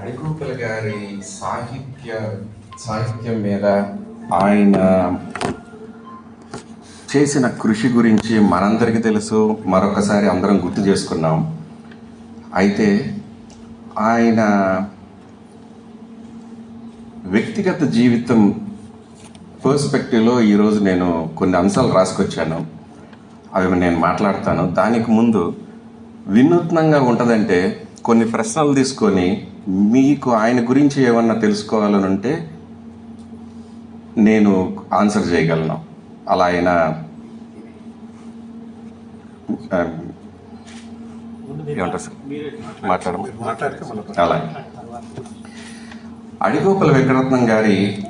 అడిగోపల గారి సాహిత్య సాహిత్యం మీద ఆయన చేసిన కృషి గురించి మనందరికీ తెలుసు. మరొకసారి అందరం గుర్తు చేసుకున్నాం. అయితే ఆయన వ్యక్తిగత జీవితం పర్స్పెక్టివ్లో ఈరోజు నేను కొన్ని అంశాలు రాసుకొచ్చాను. అవి నేను మాట్లాడతాను. దానికి ముందు వినూత్నంగా ఉంటుందంటే కొన్ని ప్రశ్నలు తీసుకొని మీకు ఆయన గురించి ఏమన్నా తెలుసుకోవాలని ఉంటే నేను ఆన్సర్ చేయగలను. అలా ఆయన ఏమంటారు సార్? మాట్లాడము? అలా. అడిగోపల వెంకటరత్నం గారి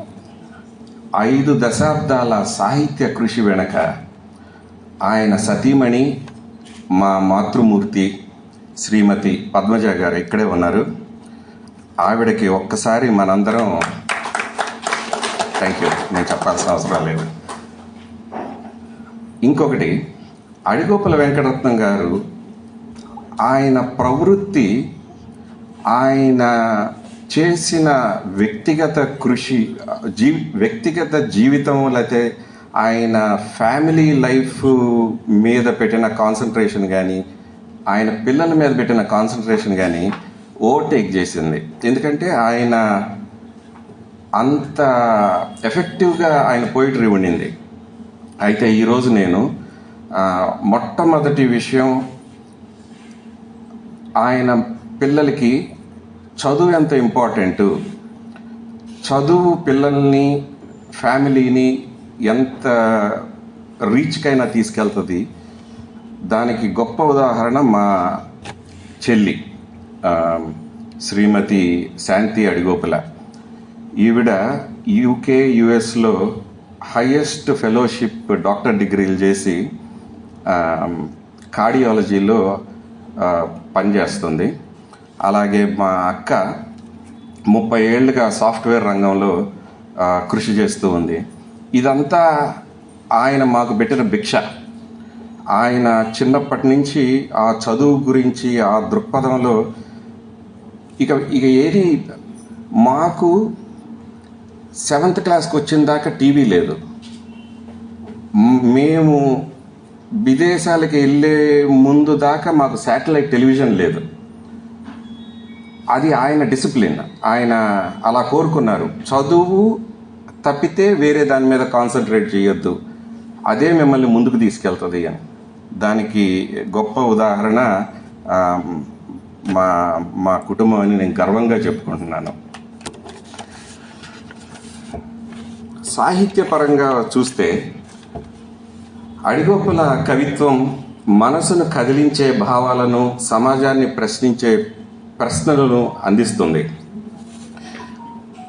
ఐదు దశాబ్దాల సాహిత్య కృషి వెనక ఆయన సతీమణి మా మాతృమూర్తి శ్రీమతి పద్మజ గారు ఇక్కడే ఉన్నారు. ఆవిడకి ఒక్కసారి మనందరం థ్యాంక్ యూ నేను చెప్పాల్సిన అవసరం లేదు. ఇంకొకటి అడిగోపల వెంకటరత్నం గారు ఆయన ప్రవృత్తి ఆయన చేసిన వ్యక్తిగత కృషి జీ వ్యక్తిగత జీవితం లేకపోతే ఆయన ఫ్యామిలీ లైఫ్ మీద పెట్టిన కాన్సన్ట్రేషన్ కానీ ఆయన పిల్లల మీద పెట్టిన కాన్సన్ట్రేషన్ కానీ ఓవర్టేక్ చేసింది. ఎందుకంటే ఆయన అంత ఎఫెక్టివ్గా ఆయన పోయిటరీ ఉండింది. అయితే ఈరోజు నేను మొట్టమొదటి విషయం ఆయన పిల్లలకి చదువు ఎంత ఇంపార్టెంట్? చదువు పిల్లల్ని ఫ్యామిలీని ఎంత రీచ్కైనా తీసుకెళ్తుంది? దానికి గొప్ప ఉదాహరణ మా చెల్లి. శ్రీమతి శాంతి అడిగోపుల. ఈవిడ యూకే యుఎస్లో హయ్యెస్ట్ ఫెలోషిప్ డాక్టర్ డిగ్రీలు చేసి కార్డియాలజీలో పనిచేస్తుంది. అలాగే మా అక్క ముప్పై ఏళ్ళుగా సాఫ్ట్వేర్ రంగంలో కృషి చేస్తూ ఉంది. ఇదంతా ఆయన మాకు పెట్టిన భిక్ష. ఆయన చిన్నప్పటి నుంచి ఆ చదువు గురించి ఆ దృక్పథంలో ఇక ఇక ఏది మాకు సెవెంత్ క్లాస్కి వచ్చిన దాకా టీవీ లేదు. మేము విదేశాలకు వెళ్ళే ముందు దాకా మాకు శాటిలైట్ టెలివిజన్ లేదు. అది ఆయన డిసిప్లిన్ ఆయన అలా కోరుకున్నారు. చదువు తప్పితే వేరే దాని మీద కాన్సన్ట్రేట్ చేయొద్దు. అదే మిమ్మల్ని ముందుకు తీసుకెళ్తుంది అని. దానికి గొప్ప ఉదాహరణ మా మా కుటుంబం అని నేను గర్వంగా చెప్పుకుంటున్నాను. సాహిత్యపరంగా చూస్తే అడిగోపుల కవిత్వం మనసును కదిలించే భావాలను సమాజాన్ని ప్రశ్నించే ప్రశ్నలను అందిస్తుంది.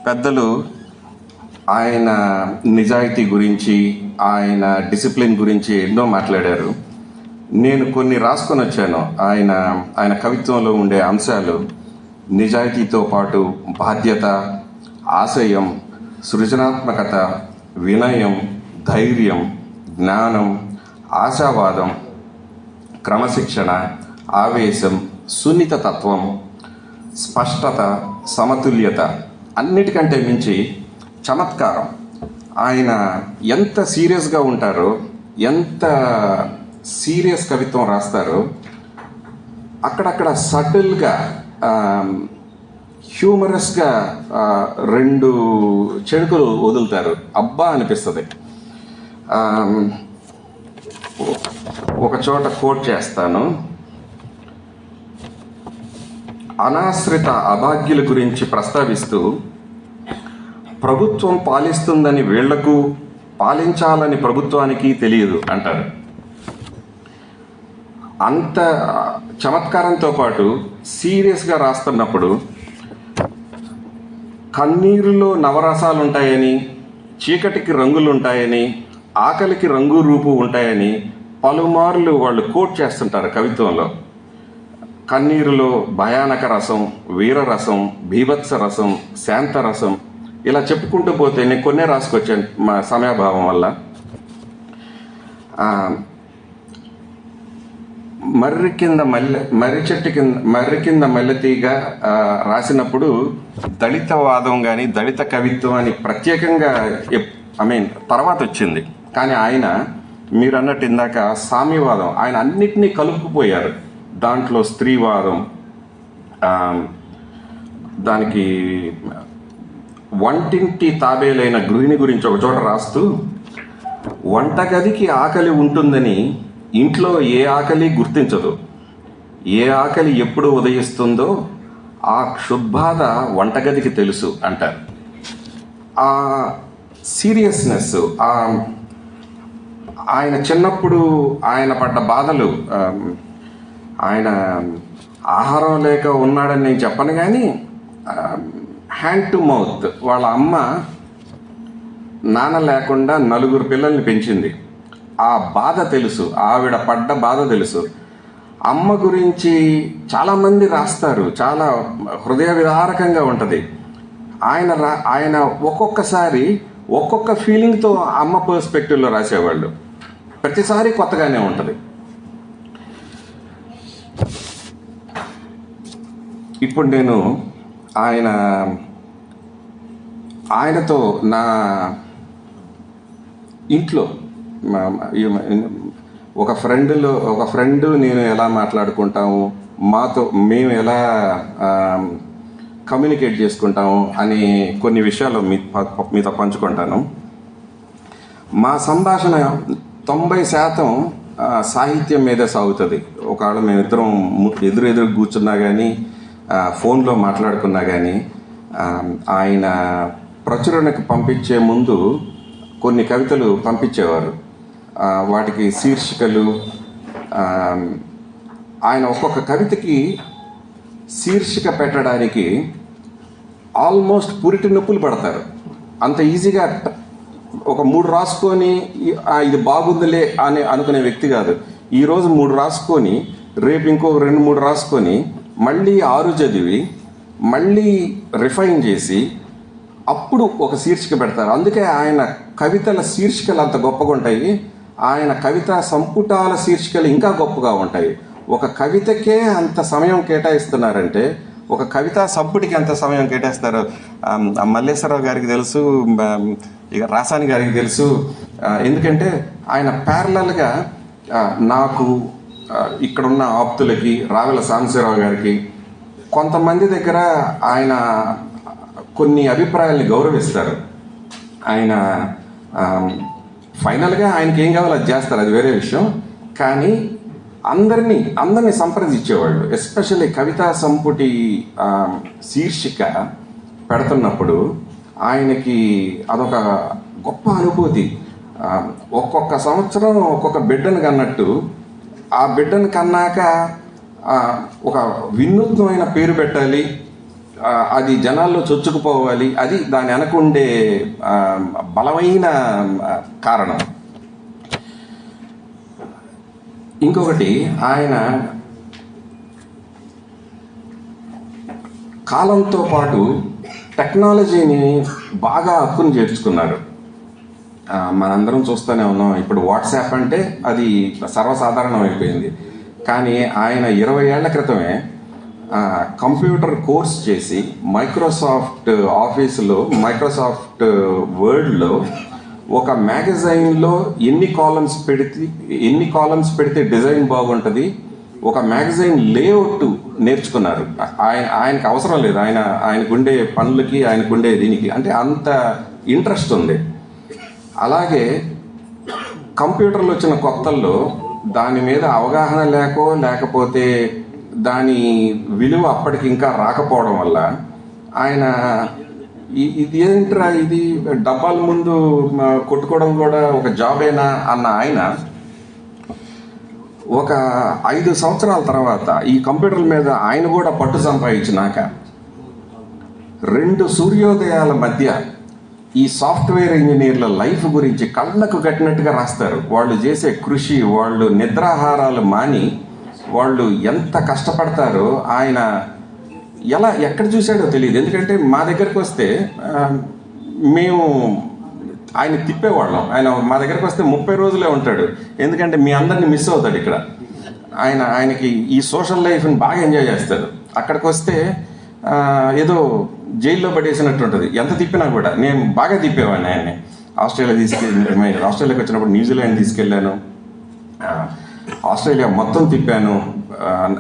పెద్దలు ఆయన నిజాయితీ గురించి ఆయన డిసిప్లిన్ గురించి ఎన్నో మాట్లాడారు. నేను కొన్ని రాసుకొని వచ్చాను. ఆయన ఆయన కవిత్వంలో ఉండే అంశాలు నిజాయితీతో పాటు బాధ్యత ఆశయం సృజనాత్మకత వినయం ధైర్యం జ్ఞానం ఆశావాదం క్రమశిక్షణ ఆవేశం సున్నిత తత్వం స్పష్టత సమతుల్యత అన్నిటికంటే మించి చమత్కారం. ఆయన ఎంత సీరియస్గా ఉంటారో ఎంత సీరియస్ కవిత్వం రాస్తారు. అక్కడక్కడ సటిల్గా హ్యూమరస్గా రెండు చెడుకులు వదులుతారు. అబ్బా అనిపిస్తుంది. ఒక చోట కోట్ చేస్తాను. అనాశ్రిత అభాగ్యుల గురించి ప్రస్తావిస్తూ ప్రభుత్వం పాలిస్తుందని వీళ్ళకు పాలించాలని ప్రభుత్వానికి తెలియదు అంటారు. అంత చమత్కారంతో పాటు సీరియస్గా రాస్తున్నప్పుడు కన్నీరులో నవరసాలు ఉంటాయని చీకటికి రంగులు ఉంటాయని ఆకలికి రంగు రూపు ఉంటాయని పలుమార్లు వాళ్ళు కోట్ చేస్తుంటారు కవిత్వంలో. కన్నీరులో భయానక రసం వీరరసం భీభత్స రసం శాంత రసం ఇలా చెప్పుకుంటూ పోతే నేను కొన్నే రాసుకొచ్చాను మా సమయాభావం వల్ల. మర్రి కింద మల్లె మర్రి చెట్టు కింద మర్రి కింద మల్లెతీగా రాసినప్పుడు దళితవాదం కానీ దళిత కవిత్వం అని ప్రత్యేకంగా ఐ మీన్ తర్వాత వచ్చింది. కానీ ఆయన మీరు అన్నట్టు ఇందాక సామ్యవాదం ఆయన అన్నిటినీ కలుపుకుపోయారు. దాంట్లో స్త్రీవాదం దానికి వంటింటి తాబేలైన గృహిణి గురించి ఒక చోట రాస్తూ వంటగదికి ఆకలి ఉంటుందని ఇంట్లో ఏ ఆకలి గుర్తించదు. ఏ ఆకలి ఎప్పుడు ఉదయిస్తుందో ఆ క్షుద్బాధ వంటగదికి తెలుసు అంటారు. ఆ సీరియస్నెస్ ఆ ఆయన చిన్నప్పుడు ఆయన పడ్డ బాధలు ఆయన ఆహారం లేక ఉన్నాడని నేను చెప్పను కానీ హ్యాండ్ టు మౌత్ వాళ్ళ అమ్మ నాన్న లేకుండా నలుగురు పిల్లల్ని పెంచింది. ఆ బాధ తెలుసు ఆవిడ పడ్డ బాధ తెలుసు. అమ్మ గురించి చాలామంది రాస్తారు చాలా హృదయ విదారకంగా ఉంటుంది. ఆయన రా ఆయన ఒక్కొక్కసారి ఒక్కొక్క ఫీలింగ్తో అమ్మ పర్స్పెక్టివ్లో రాసేవాళ్ళు. ప్రతిసారి కొత్తగానే ఉంటుంది. ఇప్పుడు నేను ఆయన ఆయనతో నా ఇంట్లో ఒక ఫ్రెండ్లో ఒక ఫ్రెండ్ నేను ఎలా మాట్లాడుకుంటాము మాతో మేము ఎలా కమ్యూనికేట్ చేసుకుంటాము అని కొన్ని విషయాలు మీ మీతో పంచుకుంటాను. మా సంభాషణ తొంభై శాతం సాహిత్యం మీదే సాగుతుంది. ఒకవేళ మేమిద్దరం ఇద్దరం ఎదురు ఎదురు కూర్చున్నా కానీ ఫోన్లో మాట్లాడుకున్నా కానీ ఆయన ప్రచురణకు పంపించే ముందు కొన్ని కవితలు పంపించేవారు. వాటికి శీర్షికలు ఆయన ఒక్కొక్క కవితకి శీర్షిక పెట్టడానికి ఆల్మోస్ట్ పురిటి నొప్పులు పడతారు. అంత ఈజీగా ఒక మూడు రాసుకొని ఇది బాగుందిలే అని అనుకునే వ్యక్తి కాదు. ఈరోజు మూడు రాసుకొని రేపు ఇంకో రెండు మూడు రాసుకొని మళ్ళీ ఆరు చదివి మళ్ళీ రిఫైన్ చేసి అప్పుడు ఒక శీర్షిక పెడతారు. అందుకే ఆయన కవితల శీర్షికలు అంత గొప్పగా ఉంటాయి. ఆయన కవిత సంపుటాల శీర్షికలు ఇంకా గొప్పగా ఉంటాయి. ఒక కవితకే అంత సమయం కేటాయిస్తున్నారంటే ఒక కవితా సంపుటికి ఎంత సమయం కేటాయిస్తారు మల్లేశ్వరరావు గారికి తెలుసు ఇక రాసాని గారికి తెలుసు. ఎందుకంటే ఆయన ప్యారలల్గా నాకు ఇక్కడున్న ఆప్తులకి రావెల సాంబశివరావు గారికి కొంతమంది దగ్గర ఆయన కొన్ని అభిప్రాయాల్ని గౌరవిస్తారు. ఆయన ఫైనల్గా ఆయనకి ఏం కావాలో అది చేస్తారు అది వేరే విషయం. కానీ అందరినీ అందరినీ సంప్రదించేవాళ్ళు ఎస్పెషల్లీ కవితా సంపుటి శీర్షిక పెడుతున్నప్పుడు ఆయనకి అదొక గొప్ప అనుభూతి. ఒక్కొక్క సంవత్సరం ఒక్కొక్క బిడ్డను కన్నట్టు ఆ బిడ్డను కన్నాక ఒక వినూత్నమైన పేరు పెట్టాలి అది జనాల్లో చొచ్చుకుపోవాలి. అది దాని వెనకుండే బలమైన కారణం. ఇంకొకటి ఆయన కాలంతో పాటు టెక్నాలజీని బాగా హక్కును చేర్చుకున్నారు. మనందరం చూస్తూనే ఉన్నాం. ఇప్పుడు వాట్సాప్ అంటే అది సర్వసాధారణం అయిపోయింది కానీ ఆయన ఇరవై ఏళ్ళ క్రితమే కంప్యూటర్ కోర్స్ చేసి మైక్రోసాఫ్ట్ ఆఫీసులో మైక్రోసాఫ్ట్ వర్డ్లో ఒక మ్యాగజైన్లో ఎన్ని కాలమ్స్ పెడితే ఎన్ని కాలమ్స్ పెడితే డిజైన్ బాగుంటుంది ఒక మ్యాగజైన్ లేఅవుట్ నేర్చుకున్నారు. ఆయన ఆయనకు అవసరం లేదు. ఆయన ఆయనకుండే పనులకి ఆయనకుండే దీనికి. అంటే అంత ఇంట్రెస్ట్ ఉంది. అలాగే కంప్యూటర్లు వచ్చిన కొత్తల్లో దాని మీద అవగాహన లేకో లేకపోతే దాని విలువ అప్పటికి ఇంకా రాకపోవడం వల్ల ఆయన ఇది ఏంట్రా? ఇది డబ్బాల ముందు కొట్టుకోవడం కూడా ఒక జాబేనా అన్న ఆయన ఒక ఐదు సంవత్సరాల తర్వాత ఈ కంప్యూటర్ల మీద ఆయన కూడా పట్టు సంపాదించినాక రెండు సూర్యోదయాల మధ్య ఈ సాఫ్ట్వేర్ ఇంజనీర్ల లైఫ్ గురించి కళ్ళకు కట్టినట్టుగా రాస్తారు. వాళ్ళు చేసే కృషి వాళ్ళు నిద్రాహారాలు మాని వాళ్ళు ఎంత కష్టపడతారో ఆయన ఎలా ఎక్కడ చూశాడో తెలియదు. ఎందుకంటే మా దగ్గరికి వస్తే మేము ఆయన తిప్పేవాళ్ళం. ఆయన మా దగ్గరికి వస్తే ముప్పై రోజులే ఉంటాడు. ఎందుకంటే మీ అందరిని మిస్ అవుతాడు ఇక్కడ. ఆయన ఆయనకి ఈ సోషల్ లైఫ్ని బాగా ఎంజాయ్ చేస్తాడు. అక్కడికి వస్తే ఏదో జైల్లో పడేసినట్టు ఉంటుంది. ఎంత తిప్పినా కూడా. నేను బాగా తిప్పేవాడిని ఆయన్ని. ఆస్ట్రేలియా తీసుకెళ్ళి ఆస్ట్రేలియాకి వచ్చినప్పుడు న్యూజిలాండ్ తీసుకెళ్ళాను. ఆస్ట్రేలియా మొత్తం తిప్పాను.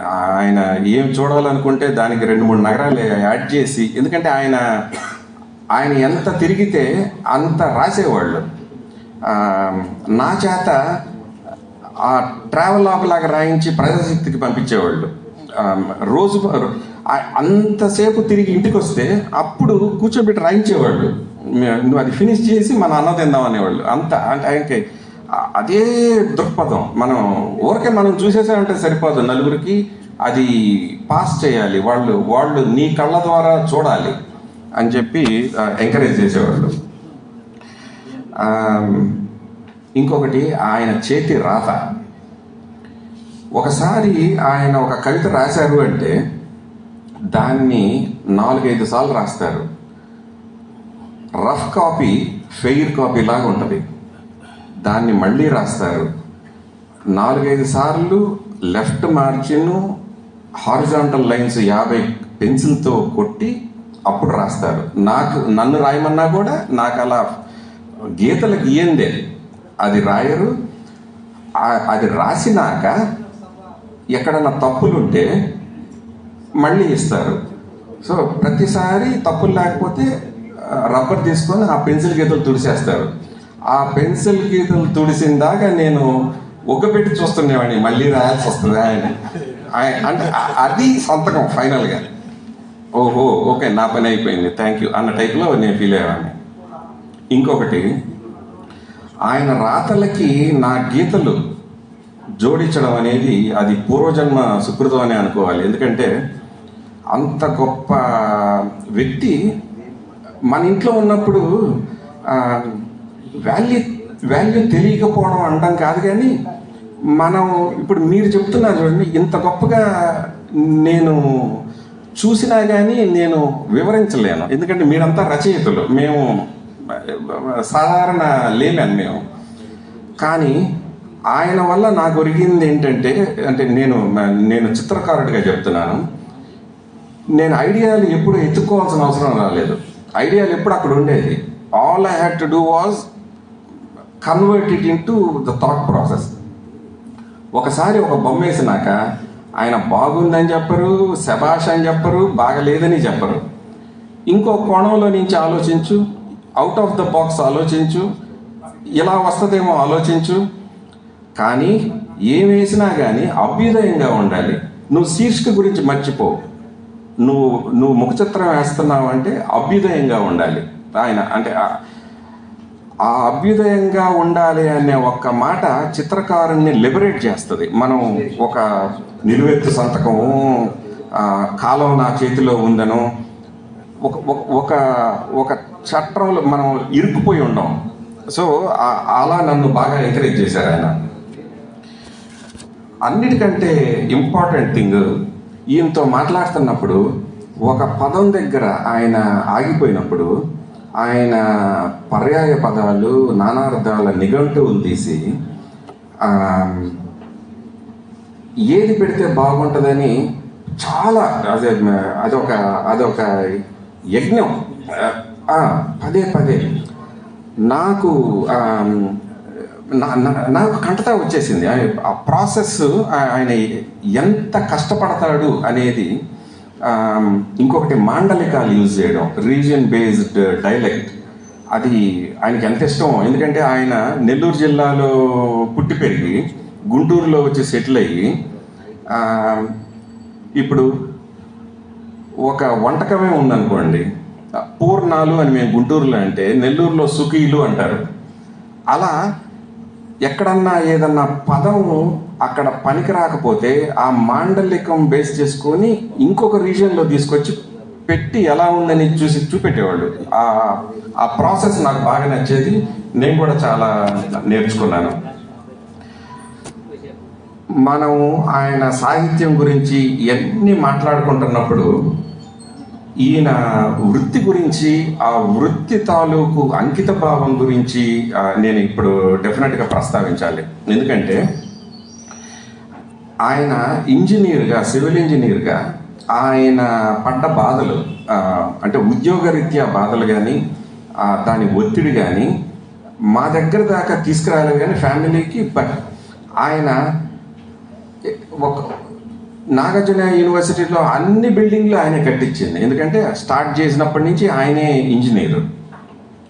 ఆయన ఏం చూడాలనుకుంటే దానికి రెండు మూడు నగరాలు యాడ్ చేసి ఎందుకంటే ఆయన ఆయన ఎంత తిరిగితే అంత రాసేవాళ్ళు. నా చేత ఆ ట్రావెల్ లాగా రాయించి ప్రజాశక్తికి పంపించేవాళ్ళు. రోజు అంతసేపు తిరిగి ఇంటికి వస్తే అప్పుడు కూర్చోబెట్టి రాయించేవాళ్ళు. నువ్వు అది ఫినిష్ చేసి మన అన్న తిందాం అనేవాళ్ళు. అంత అంటే ఆయనకి అదే దృక్పథం. మనం ఊరికే మనం చూసేసామంటే సరిపోదు. నలుగురికి అది పాస్ చేయాలి. వాళ్ళు వాళ్ళు నీ కళ్ళ ద్వారా చూడాలి అని చెప్పి ఎంకరేజ్ చేసేవాళ్ళు. ఇంకొకటి ఆయన చేతి రాత. ఒకసారి ఆయన ఒక కవిత రాశారు అంటే దాన్ని నాలుగైదు సార్లు రాస్తారు. రఫ్ కాపీ ఫెయిర్ కాపీ లాగా ఉంటుంది. దాన్ని మళ్ళీ రాస్తారు. నాలుగైదు సార్లు లెఫ్ట్ మార్జిన్ హారిజాంటల్ లైన్స్ యాభై పెన్సిల్తో కొట్టి అప్పుడు రాస్తారు. నాకు నన్ను రాయమన్నా కూడా నాకు అలా గీతలు గీయందే అది రాయరు. అది రాసినాక ఎక్కడన్నా తప్పులుంటే మళ్ళీ ఇస్తారు. సో ప్రతిసారి తప్పులు లేకపోతే రబ్బర్ తీసుకొని ఆ పెన్సిల్ గీతలు తుడిచేస్తారు. ఆ పెన్సిల్ గీతలు తుడిసిన దాకా నేను ఒగ్గపెట్టి చూస్తుండేవాడిని మళ్ళీ రాయాల్సి వస్తుంది ఆయన అంటే అది సంతకం ఫైనల్గా. ఓహో ఓకే నా పని అయిపోయింది థ్యాంక్ యూ అన్న టైప్లో నేను ఫీల్ అయ్యేవాడిని. ఇంకొకటి ఆయన రాతలకి నా గీతలు జోడించడం అనేది అది పూర్వజన్మ సుకృతం అని అనుకోవాలి. ఎందుకంటే అంత గొప్ప వ్యక్తి మన ఇంట్లో ఉన్నప్పుడు వాల్యూ వాల్యూ తెలియకపోవడం అనడం కాదు కానీ మనం ఇప్పుడు మీరు చెప్తున్నారు చూడండి ఇంత గొప్పగా నేను చూసినా కానీ నేను వివరించలేను. ఎందుకంటే మీరంతా రచయితలు. మేము సాధారణ లేమని మేము. కానీ ఆయన వల్ల నాకు ఒరిగింది ఏంటంటే అంటే నేను నేను చిత్రకారుడిగా చెప్తున్నాను. నేను ఐడియాలు ఎప్పుడు ఎత్తుక్కోవాల్సిన అవసరం రాలేదు. ఐడియాలు ఎప్పుడు అక్కడ ఉండేది. All I had to do was convert it into the thought process ఒకసారి ఒక బొమ్మ వేసినాక ఆయన బాగుందని చెప్పరు శబాష్ అని చెప్పరు బాగలేదని చెప్పరు. ఇంకో కోణంలో నుంచి ఆలోచించు అవుట్ ఆఫ్ ద బాక్స్ ఆలోచించు ఇలా వస్తుందేమో ఆలోచించు. కానీ ఏం వేసినా కానీ అభ్యుదయంగా ఉండాలి. నువ్వు శీర్షిక గురించి మర్చిపో. నువ్వు నువ్వు ముఖ చిత్రం వేస్తున్నావు అంటే అభ్యుదయంగా ఉండాలి. ఆయన అంటే ఆ- అభ్యుదయంగా ఉండాలి అనే ఒక్క మాట చిత్రకారుణ్ణి లిబరేట్ చేస్తుంది. మనం ఒక నిలువెత్తు సంతకం కాలం నా చేతిలో ఉందను ఒక ఒక- ఒక ఒక చట్టంలో మనం ఇరుక్కుపోయి ఉండం. సో ఆ- అలా నన్ను బాగా ఎంకరేజ్ చేశారు ఆయన. అన్నిటికంటే ఇంపార్టెంట్ థింగ్ ఈయనతో మాట్లాడుతున్నప్పుడు ఒక పదం దగ్గర ఆయన ఆగిపోయినప్పుడు ఆయన పర్యాయ పదాలు నానార్థాల నిఘంటువులు తీసి ఏది పెడితే బాగుంటుందని చాలా అదే అదొక అదొక యజ్ఞం. పదే పదే. నాకు నా- నాకు కంటతా వచ్చేసింది. ఆ- ఆ ప్రాసెస్ ఆయన ఎంత కష్టపడతాడు అనేది ఇంకొకటి మాండలికాలు యూజ్ చేయడం రీజియన్ బేస్డ్ డైలెక్ట్ అది ఆయనకి ఎంత ఇష్టం ఎందుకంటే ఆయన నెల్లూరు జిల్లాలో పుట్టి పెరిగి గుంటూరులో వచ్చి సెటిల్ అయ్యి ఇప్పుడు ఒక వంటకమే ఉందనుకోండి పూర్ణాలు అని మేము గుంటూరులో అంటే నెల్లూరులో సుఖీలు అంటారు. అలా ఎక్కడన్నా ఏదన్నా పదము అక్కడ పనికి రాకపోతే ఆ మాండలికం బేస్ చేసుకొని ఇంకొక రీజియన్లో తీసుకొచ్చి పెట్టి ఎలా ఉందని చూసి చూపెట్టేవాళ్ళు. ఆ ఆ ప్రాసెస్ నాకు బాగా నచ్చేది. నేను కూడా చాలా నేర్చుకున్నాను. మనం ఆయన సాహిత్యం గురించి ఇవన్నీ మాట్లాడుకుంటున్నప్పుడు ఈయన వృత్తి గురించి ఆ వృత్తి తాలూకు అంకిత భావం గురించి నేను ఇప్పుడు డెఫినెట్గా ప్రస్తావించాలి. ఎందుకంటే ఆయన ఇంజనీర్గా సివిల్ ఇంజనీర్గా ఆయన పడ్డ బాధలు అంటే ఉద్యోగరీత్యా బాధలు కానీ దాని ఒత్తిడి కానీ మా దగ్గర దాకా తీసుకురాలేదు కానీ ఫ్యామిలీకి బట్ ఆయన ఒక నాగార్జున యూనివర్సిటీలో అన్ని బిల్డింగ్లు ఆయనే కట్టించింది. ఎందుకంటే స్టార్ట్ చేసినప్పటి నుంచి ఆయనే ఇంజనీర్.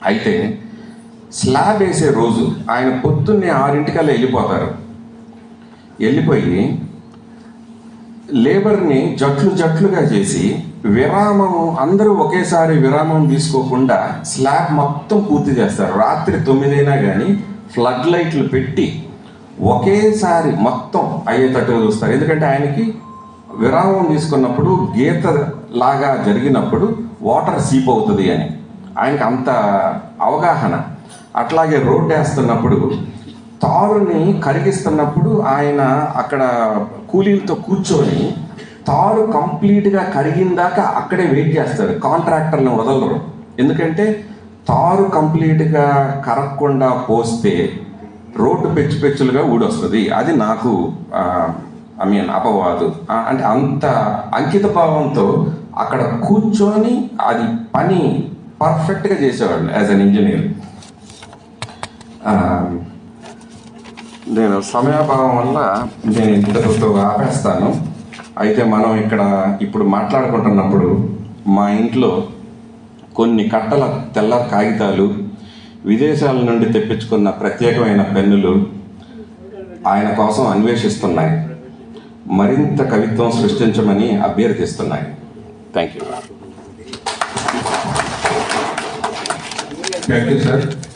అయితే స్లాబ్ వేసే రోజు ఆయన పొద్దున్నే ఆరింటికల్లా వెళ్ళిపోతారు. వెళ్ళిపోయి లేబర్ని జట్లు జట్లుగా చేసి విరామము అందరూ ఒకేసారి విరామం తీసుకోకుండా స్లాబ్ మొత్తం పూర్తి చేస్తారు. రాత్రి తొమ్మిదైనా కానీ ఫ్లడ్ లైట్లు పెట్టి ఒకేసారి మొత్తం అయ్యేటట్టుగా చూస్తారు. ఎందుకంటే ఆయనకి విరామం తీసుకున్నప్పుడు గీత లాగా జరిగినప్పుడు వాటర్ సీప్ అవుతుంది అని. ఆయనకి అంత అవగాహన. అట్లాగే రోడ్డు వేస్తున్నప్పుడు తారుని కరిగిస్తున్నప్పుడు ఆయన అక్కడ కూలీలతో కూర్చొని తారు కంప్లీట్గా కరిగిందాకా అక్కడే వెయిట్ చేస్తారు కాంట్రాక్టర్ని వదలరు. ఎందుకంటే తారు కంప్లీట్గా కరగకుండా పోస్తే రోడ్డు పెచ్చు పెచ్చులుగా ఊడొస్తుంది. అది నాకు ఐ మీన్ అపవాదు. అంటే అంత అంకిత భావంతో అక్కడ కూర్చొని అది పని పర్ఫెక్ట్గా చేసేవాళ్ళు యాజ్ అన్ ఇంజనీర్. నేను సమయాభావం వల్ల నేను ఇంతటితో ఆపేస్తాను. అయితే మనం ఇక్కడ ఇప్పుడు మాట్లాడుకుంటున్నప్పుడు మా ఇంట్లో కొన్ని కట్టల తెల్ల కాగితాలు విదేశాల నుండి తెప్పించుకున్న ప్రత్యేకమైన పెన్నులు ఆయన కోసం అన్వేషిస్తున్నాయి. మరింత కవిత్వం సృష్టించమని అభ్యర్థిస్తున్నాయి. Thank you thank you sir sir